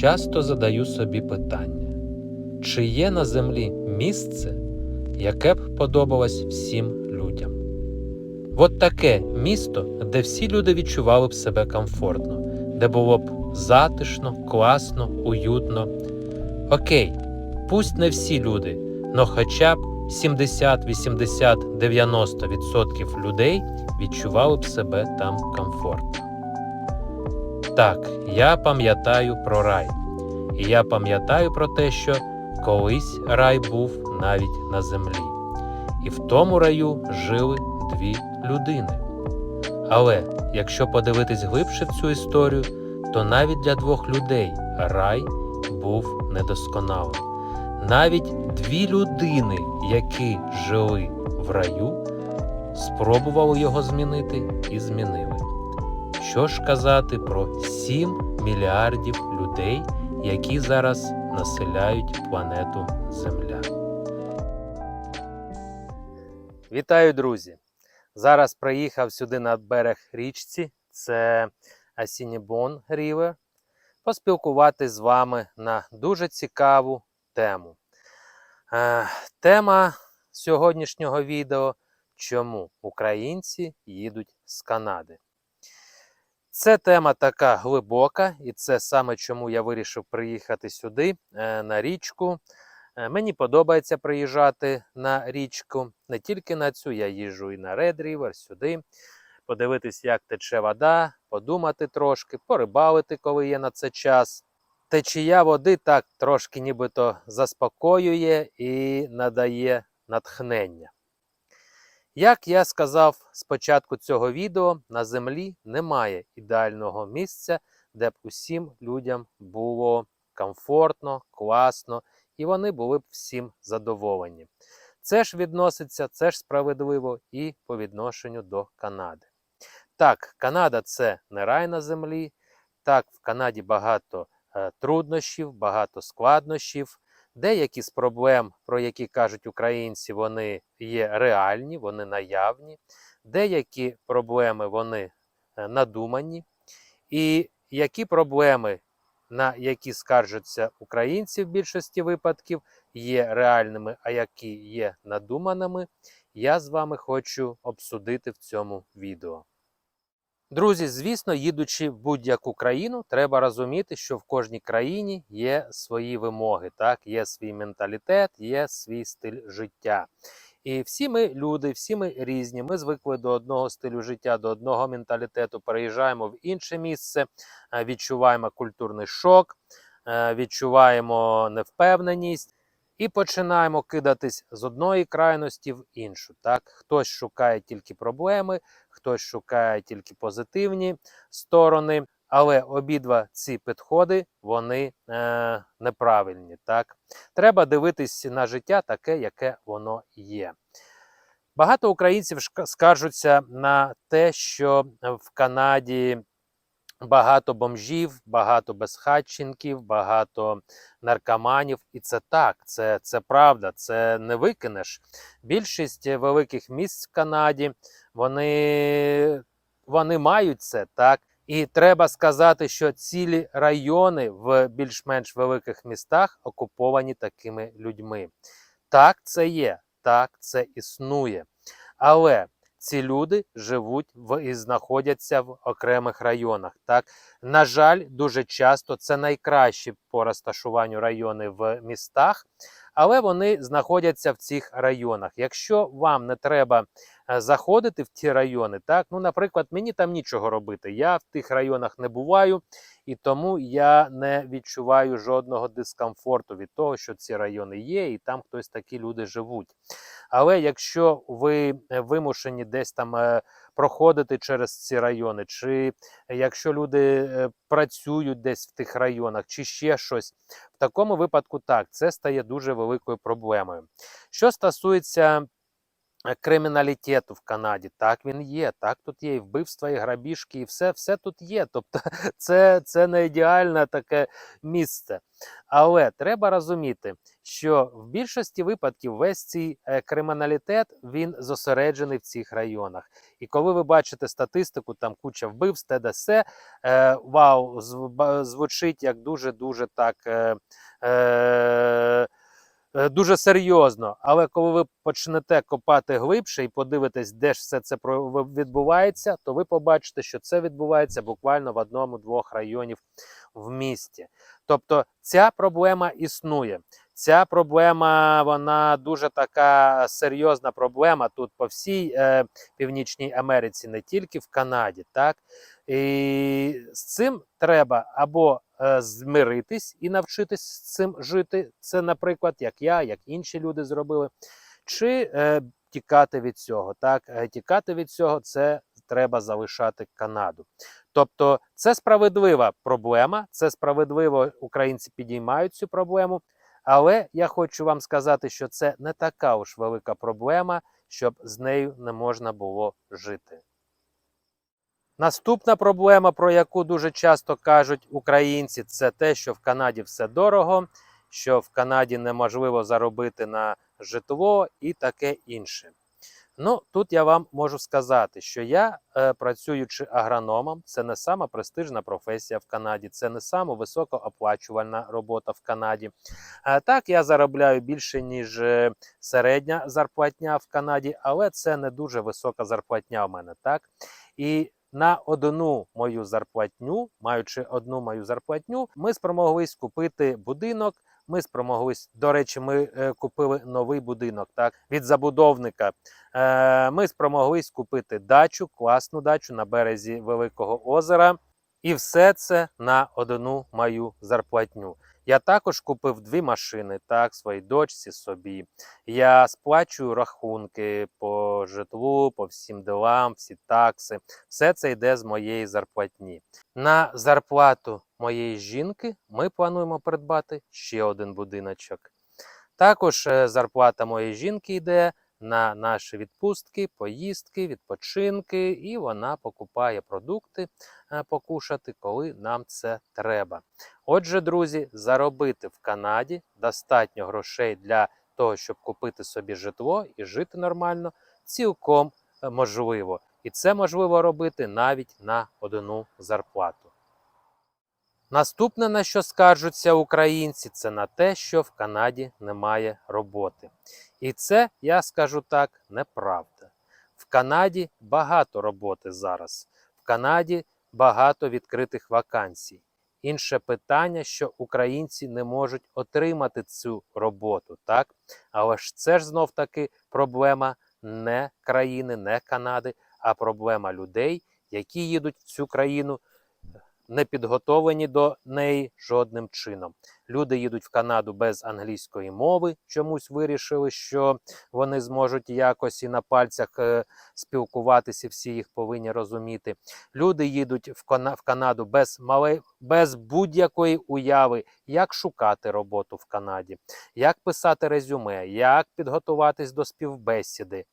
часто задаю собі питання, чи є на землі місце, яке б подобалось всім людям? От таке місто, де всі люди відчували б себе комфортно, де було б затишно, класно, уютно. Окей, пусть не всі люди, но хоча б 70, 80, 90% людей відчували б себе там комфортно. Так, я пам'ятаю про рай. І я пам'ятаю про те, що колись рай був навіть на землі. І в тому раю жили дві людини. Але якщо подивитись глибше в цю історію, то навіть для двох людей рай був недосконалим. Навіть дві людини, які жили в раю, спробували його змінити і змінили. Що ж казати про 7 мільярдів людей, які зараз населяють планету Земля. Вітаю, друзі! Зараз приїхав сюди на берег річці, це Асінібон Рівер, поспілкуватись з вами на дуже цікаву тему. Е, тема сьогоднішнього відео чому українці їдуть з Канади. Це тема така глибока, і це саме чому я вирішив приїхати сюди, е, на річку. Е, Мені подобається приїжджати на річку. Не тільки на цю, я їжджу і на Red River, сюди, подивитись, як тече вода, подумати трошки, порибалити, коли є на це час. Течія води так трошки нібито заспокоює і надає натхнення. Як я сказав з початку цього відео, на землі немає ідеального місця, де б усім людям було комфортно, класно, і вони були б всім задоволені. Це ж відноситься, це ж справедливо і по відношенню до Канади. Так, Канада це не рай на землі. Так, в Канаді багато е, труднощів, багато складнощів. Деякі з проблем, про які кажуть українці, вони є реальні, вони наявні. Деякі проблеми вони е, надумані. І які проблеми, на які скаржаться українці в більшості випадків, є реальними, а які є надуманими, я з вами хочу обсудити в цьому відео. Друзі, звісно, їдучи в будь-яку країну, треба розуміти, що в кожній країні є свої вимоги, так? є свій менталітет, є свій стиль життя. І всі ми люди, всі ми різні. Ми звикли до одного стилю життя, до одного менталітету. Переїжджаємо в інше місце, е, відчуваємо культурний шок, е, відчуваємо невпевненість. І починаємо кидатись з одної крайності в іншу. Так? Хтось шукає тільки проблеми, хтось шукає тільки позитивні сторони, але обидва ці підходи вони е, неправильні. Так? Треба дивитись на життя таке, яке воно є. Багато українців скаржуться на те, що в Канаді багато бомжів, багато безхатченків, багато наркоманів. І це так, це, це правда, це не викинеш. Більшість великих міст в Канаді вони, вони мають це так. І треба сказати, що цілі райони в більш-менш великих містах окуповані такими людьми. Так, це є, так, це існує. Але ці люди живуть в і знаходяться в окремих районах. Так, на жаль, дуже часто це найкращі по розташуванню райони в містах, але вони знаходяться в цих районах. Якщо вам не треба е, заходити в ті райони, так, ну, наприклад, мені там нічого робити. Я в тих районах не буваю, і тому я не відчуваю жодного дискомфорту від того, що ці райони є, і там хтось такі люди живуть. Але якщо ви е, вимушені десь там е, проходити через ці райони, чи якщо люди е, працюють десь в тих районах, чи ще щось, в такому випадку так, це стає дуже великою проблемою. Що стосується криміналітету в Канаді. Так він є. Так тут є і вбивства, і грабіжки, і все, все тут є. Тобто, це, це не ідеальне таке місце. Але треба розуміти, що в більшості випадків весь цей е, криміналітет він зосереджений в цих районах. І коли ви бачите статистику, там куча вбивств, те, все, е, вау, звучить як дуже дуже так. Е, е, е, Дуже серйозно, але коли ви почнете копати глибше і подивитесь, де ж все це відбувається, то ви побачите, що це відбувається буквально в одному-двох районів в місті. Тобто ця проблема існує. Ця проблема вона дуже така серйозна проблема тут по всій е, Північній Америці, не тільки в Канаді. Так? І з цим треба або е, змиритись і навчитись з цим жити. Це, наприклад, як я, як інші люди зробили, чи е, тікати від цього. Так? Е, Тікати від цього це треба залишати Канаду. Тобто це справедлива проблема, це справедливо українці підіймають цю проблему. Але я хочу вам сказати, що це не така уж велика проблема, щоб з нею не можна було жити. Наступна проблема, про яку дуже часто кажуть українці, це те, що в Канаді все дорого, що в Канаді неможливо заробити на житло і таке інше. Ну, тут я вам можу сказати, що я, е, працюючи агрономом, це не сама престижна професія в Канаді, це не сама високооплачувальна робота в Канаді. Е, так, я заробляю більше, ніж е, середня зарплатня в Канаді, але це не дуже висока зарплатня в мене. так. І на одну мою зарплатню, маючи одну мою зарплатню, ми спромоглись купити будинок. Ми спромоглись, до речі, ми е, купили новий будинок так, від забудовника. Е, ми спромоглись купити дачу, класну дачу на березі Великого озера. І все це на одну мою зарплатню. Я також купив дві машини, так, своїй дочці собі. Я сплачую рахунки по житлу, по всім делам, всі такси. Все це йде з моєї зарплатні. На зарплату моєї жінки ми плануємо придбати ще один будиночок. Також е, зарплата моєї жінки йде на наші відпустки, поїздки, відпочинки, і вона покупає продукти е, покушати, коли нам це треба. Отже, друзі, заробити в Канаді достатньо грошей для того, щоб купити собі житло і жити нормально, цілком е, можливо. І це можливо робити навіть на одну зарплату. Наступне, на що скаржуться українці, це на те, що в Канаді немає роботи. І це, я скажу так, неправда. В Канаді багато роботи зараз. В Канаді багато відкритих вакансій. Інше питання, що українці не можуть отримати цю роботу, так? Але ж це ж знов таки проблема не країни, не Канади, а проблема людей, які їдуть в цю країну не підготовлені до неї жодним чином. Люди їдуть в Канаду без англійської мови, чомусь вирішили, що вони зможуть якось і на пальцях е, спілкуватися, всі їх повинні розуміти. Люди їдуть в, Кана- в Канаду без, мале, без будь-якої уяви, як шукати роботу в Канаді, як писати резюме, як підготуватись до співбесіди.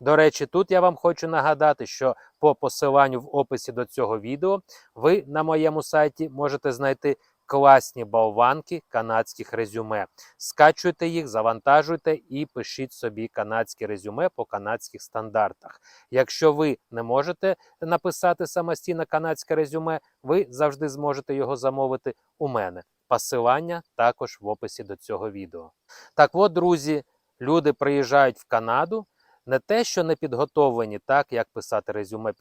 До речі, тут я вам хочу нагадати, що по посиланню в описі до цього відео ви на моєму сайті можете знайти класні болванки канадських резюме. Скачуйте їх, завантажуйте і пишіть собі канадське резюме по канадських стандартах. Якщо ви не можете написати самостійно канадське резюме, ви завжди зможете його замовити у мене. Посилання також в описі до цього відео. Так от, друзі, люди приїжджають в Канаду не те, що не підготовлені, так як писати резюме,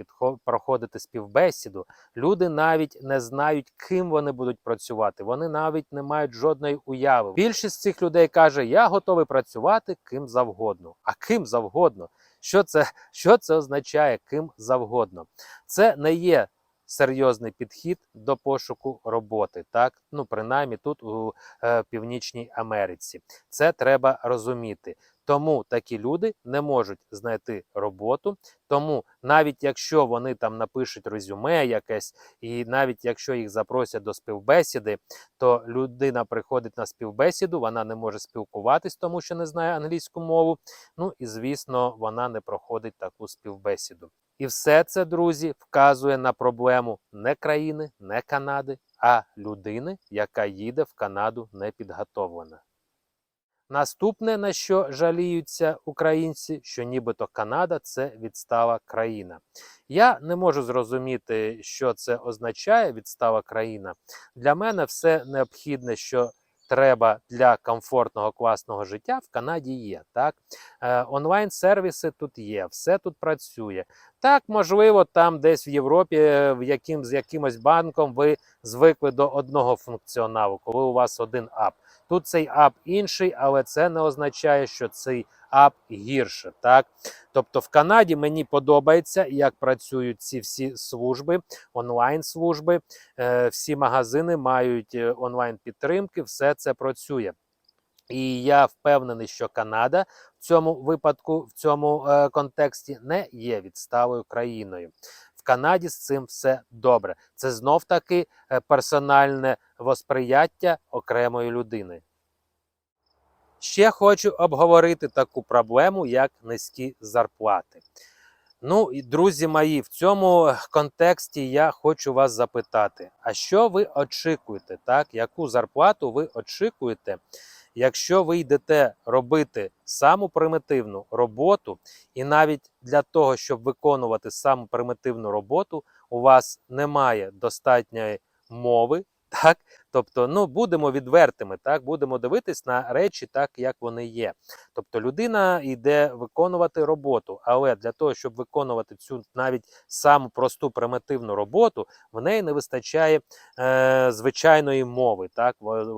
проходити співбесіду. Люди навіть не знають, ким вони будуть працювати. Вони навіть не мають жодної уяви. Більшість цих людей каже: Я готовий працювати ким завгодно. А ким завгодно? Що це, що це означає ким завгодно? Це не є серйозний підхід до пошуку роботи, так ну принаймні тут у е, Північній Америці. Це треба розуміти. Тому такі люди не можуть знайти роботу. Тому навіть якщо вони там напишуть резюме якесь, і навіть якщо їх запросять до співбесіди, то людина приходить на співбесіду, вона не може спілкуватись, тому що не знає англійську мову. Ну і звісно, вона не проходить таку співбесіду. І все це, друзі, вказує на проблему не країни, не Канади, а людини, яка їде в Канаду непідготовлена. Наступне, на що жаліються українці, що нібито Канада це відстала країна. Я не можу зрозуміти, що це означає відстала країна. Для мене все необхідне, що треба для комфортного класного життя в Канаді є. Так? Е, онлайн-сервіси тут є, все тут працює. Так, можливо, там десь в Європі, е, в яким, з якимось банком ви звикли до одного функціоналу, коли у вас один ап. Тут цей ап інший, але це не означає, що цей ап гірше. Так? Тобто в Канаді мені подобається, як працюють ці всі служби, онлайн-служби, е, всі магазини мають е, онлайн-підтримки, все це працює. І я впевнений, що Канада в цьому випадку, в цьому е, контексті не є відсталою країною. В Канаді з цим все добре. Це знов таки е, персональне восприяття окремої людини. Ще хочу обговорити таку проблему, як низькі зарплати. Ну, і друзі мої, в цьому контексті я хочу вас запитати: а що ви очікуєте? Так, яку зарплату ви очікуєте, якщо ви йдете робити саму примітивну роботу, і навіть для того, щоб виконувати саму примітивну роботу, у вас немає достатньої мови, так? Тобто, ну будемо відвертими, так будемо дивитись на речі, так як вони є. Тобто, людина йде виконувати роботу, але для того, щоб виконувати цю навіть саму просту примітивну роботу, в неї не вистачає е, звичайної мови. Так,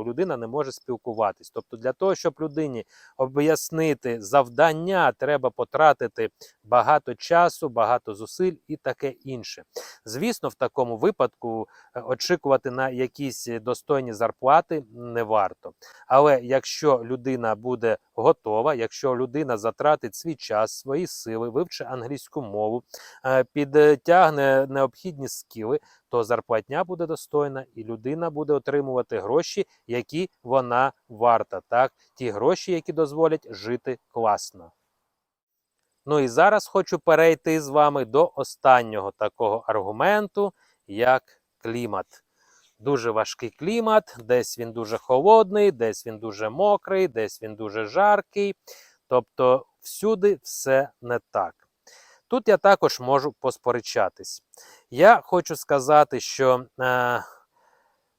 людина не може спілкуватись. Тобто, для того, щоб людині об'яснити завдання, треба потратити багато часу, багато зусиль і таке інше. Звісно, в такому випадку е, очікувати на якісь достойні зарплати не варто. Але якщо людина буде готова, якщо людина затратить свій час, свої сили, вивчи англійську мову, е, підтягне необхідні скіли, то зарплатня буде достойна, і людина буде отримувати гроші, які вона варта. Так, ті гроші, які дозволять жити класно. Ну і зараз хочу перейти з вами до останнього такого аргументу, як клімат. Дуже важкий клімат, десь він дуже холодний, десь він дуже мокрий, десь він дуже жаркий. Тобто всюди все не так. Тут я також можу посперечатись. Я хочу сказати, що е,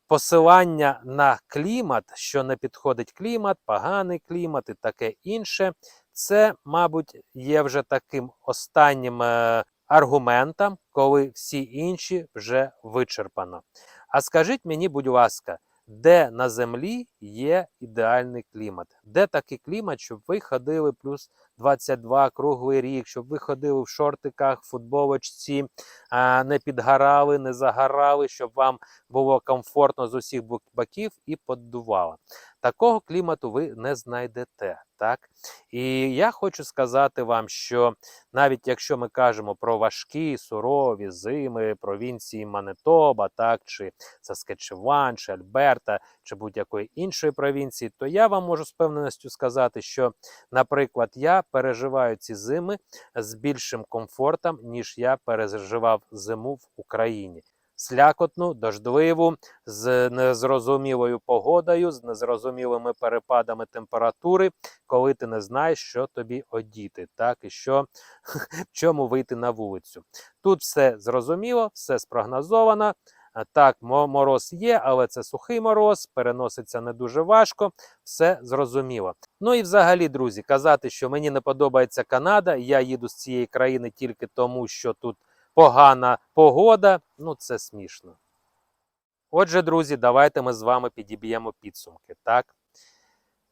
посилання на клімат, що не підходить клімат, поганий клімат і таке інше, це, мабуть, є вже таким останнім е, аргументом, коли всі інші вже вичерпано. А скажіть мені, будь ласка, де на землі є ідеальний клімат? Де такий клімат, щоб ви ходили плюс 22 круглий рік, щоб ви ходили в шортиках, футболочці, не підгорали, не загорали, щоб вам було комфортно з усіх бок- боків і поддувало. Такого клімату ви не знайдете. Так? І я хочу сказати вам, що навіть якщо ми кажемо про важкі, сурові зими провінції Манитоба, так, чи Саскетчеван, чи Альберта, чи будь-якої іншої провінції, то я вам можу з певненістю сказати, що, наприклад, я переживаю ці зими з більшим комфортом, ніж я переживав зиму в Україні. Слякотну, дождливу, з незрозумілою погодою, з незрозумілими перепадами температури, коли ти не знаєш, що тобі одіти, так і що в чому вийти на вулицю. Тут все зрозуміло, все спрогнозовано. Так, мороз є, але це сухий мороз, переноситься не дуже важко, все зрозуміло. Ну і взагалі, друзі, казати, що мені не подобається Канада, я їду з цієї країни тільки тому, що тут погана погода, ну це смішно. Отже, друзі, давайте ми з вами підіб'ємо підсумки. Так?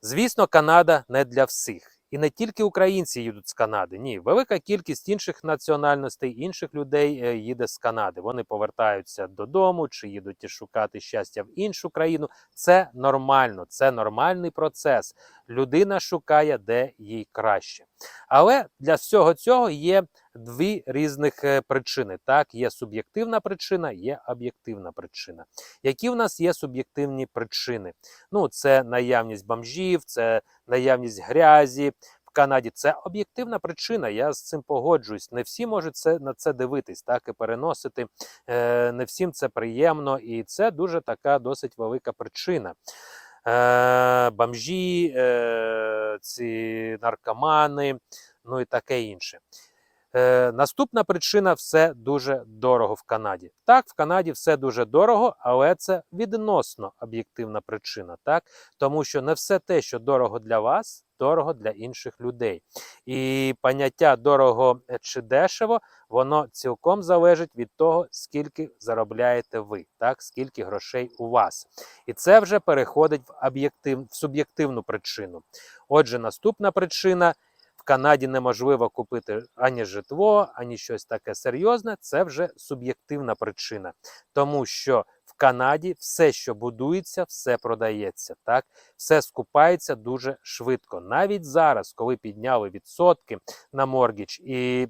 Звісно, Канада не для всіх. І не тільки українці їдуть з Канади. Ні, велика кількість інших національностей, інших людей е, їде з Канади. Вони повертаються додому чи їдуть шукати щастя в іншу країну. Це нормально, це нормальний процес. Людина шукає, де їй краще. Але для всього цього є дві різних е, причини. Так, є суб'єктивна причина, є об'єктивна причина. Які в нас є суб'єктивні причини? Ну, це наявність бомжів, це наявність грязі. Канаді це об'єктивна причина. Я з цим погоджуюсь. Не всі можуть це на це дивитись, так і переносити. Е, не всім це приємно, і це дуже така досить велика причина. Е, бомжі, е, ці наркомани, ну і таке інше. Е, наступна причина все дуже дорого в Канаді. Так, в Канаді все дуже дорого, але це відносно об'єктивна причина, так? Тому що не все те, що дорого для вас, дорого для інших людей. І поняття дорого чи дешево, воно цілком залежить від того, скільки заробляєте ви, так? скільки грошей у вас. І це вже переходить в, в суб'єктивну причину. Отже, наступна причина. Канаді неможливо купити ані житло, ані щось таке серйозне. Це вже суб'єктивна причина, тому що в Канаді все, що будується, все продається. Так, все скупається дуже швидко. Навіть зараз, коли підняли відсотки на моргідж і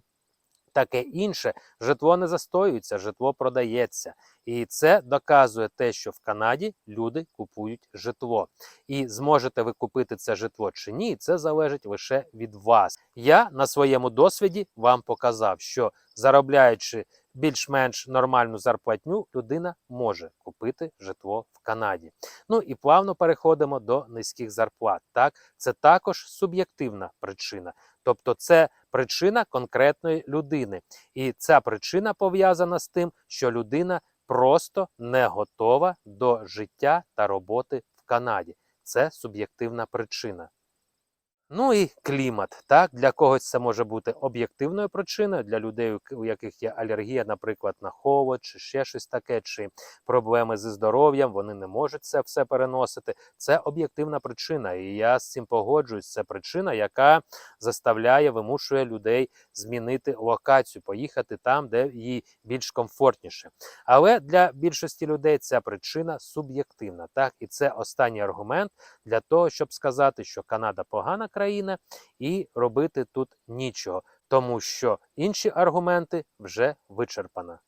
таке інше, житло не застоюється, житло продається. І це доказує те, що в Канаді люди купують житло. І зможете ви купити це житло чи ні, це залежить лише від вас. Я на своєму досвіді вам показав, що заробляючи більш-менш нормальну зарплатню, людина може купити житло в Канаді. Ну і плавно переходимо до низьких зарплат. Так, це також суб'єктивна причина. Тобто, це причина конкретної людини. І ця причина пов'язана з тим, що людина просто не готова до життя та роботи в Канаді. Це суб'єктивна причина. Ну і клімат. Так, для когось це може бути об'єктивною причиною, для людей, у яких є алергія, наприклад, на холод, чи ще щось таке, чи проблеми зі здоров'ям, вони не можуть це все переносити. Це об'єктивна причина, і я з цим погоджуюсь. Це причина, яка заставляє, вимушує людей змінити локацію, поїхати там, де їй більш комфортніше. Але для більшості людей ця причина суб'єктивна. Так, і це останній аргумент для того, щоб сказати, що Канада погана країна, і робити тут нічого, тому що інші аргументи вже вичерпано.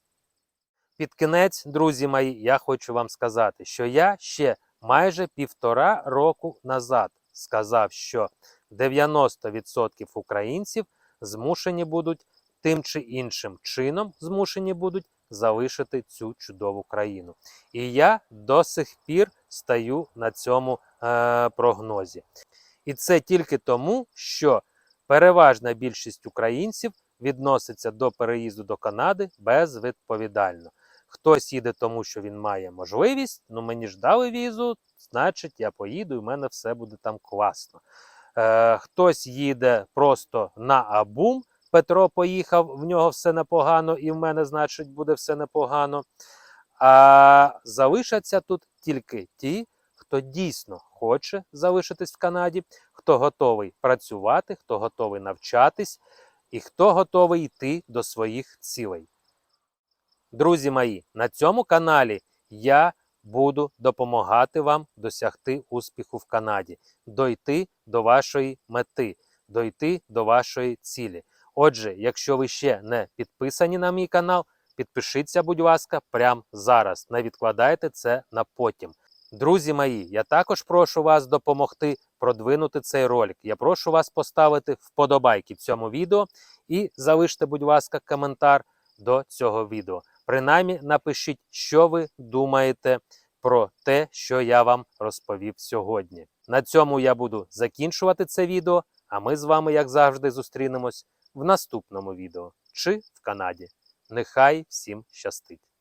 Під кінець, друзі мої, я хочу вам сказати, що я ще майже півтора року назад сказав, що 90% українців змушені будуть тим чи іншим чином змушені будуть залишити цю чудову країну. І я до сих пір стаю на цьому е, прогнозі. І це тільки тому, що переважна більшість українців відноситься до переїзду до Канади безвідповідально. Хтось їде тому, що він має можливість, ну мені ж дали візу, значить я поїду, і в мене все буде там класно. Е, Хтось їде просто на абум. Петро поїхав, в нього все непогано, і в мене, значить, буде все непогано. А залишаться тут тільки ті, хто дійсно хоче залишитись в Канаді, хто готовий працювати, хто готовий навчатись і хто готовий йти до своїх цілей. Друзі мої, на цьому каналі я буду допомагати вам досягти успіху в Канаді, дойти до вашої мети, дойти до вашої цілі. Отже, якщо ви ще не підписані на мій канал, підпишіться, будь ласка, прямо зараз. Не відкладайте це на потім. Друзі мої, я також прошу вас допомогти продвинути цей ролик. Я прошу вас поставити вподобайки цьому відео і залиште, будь ласка, коментар до цього відео. Принаймні напишіть, що ви думаєте про те, що я вам розповів сьогодні. На цьому я буду закінчувати це відео, а ми з вами, як завжди, зустрінемось в наступному відео чи в Канаді. Нехай всім щастить!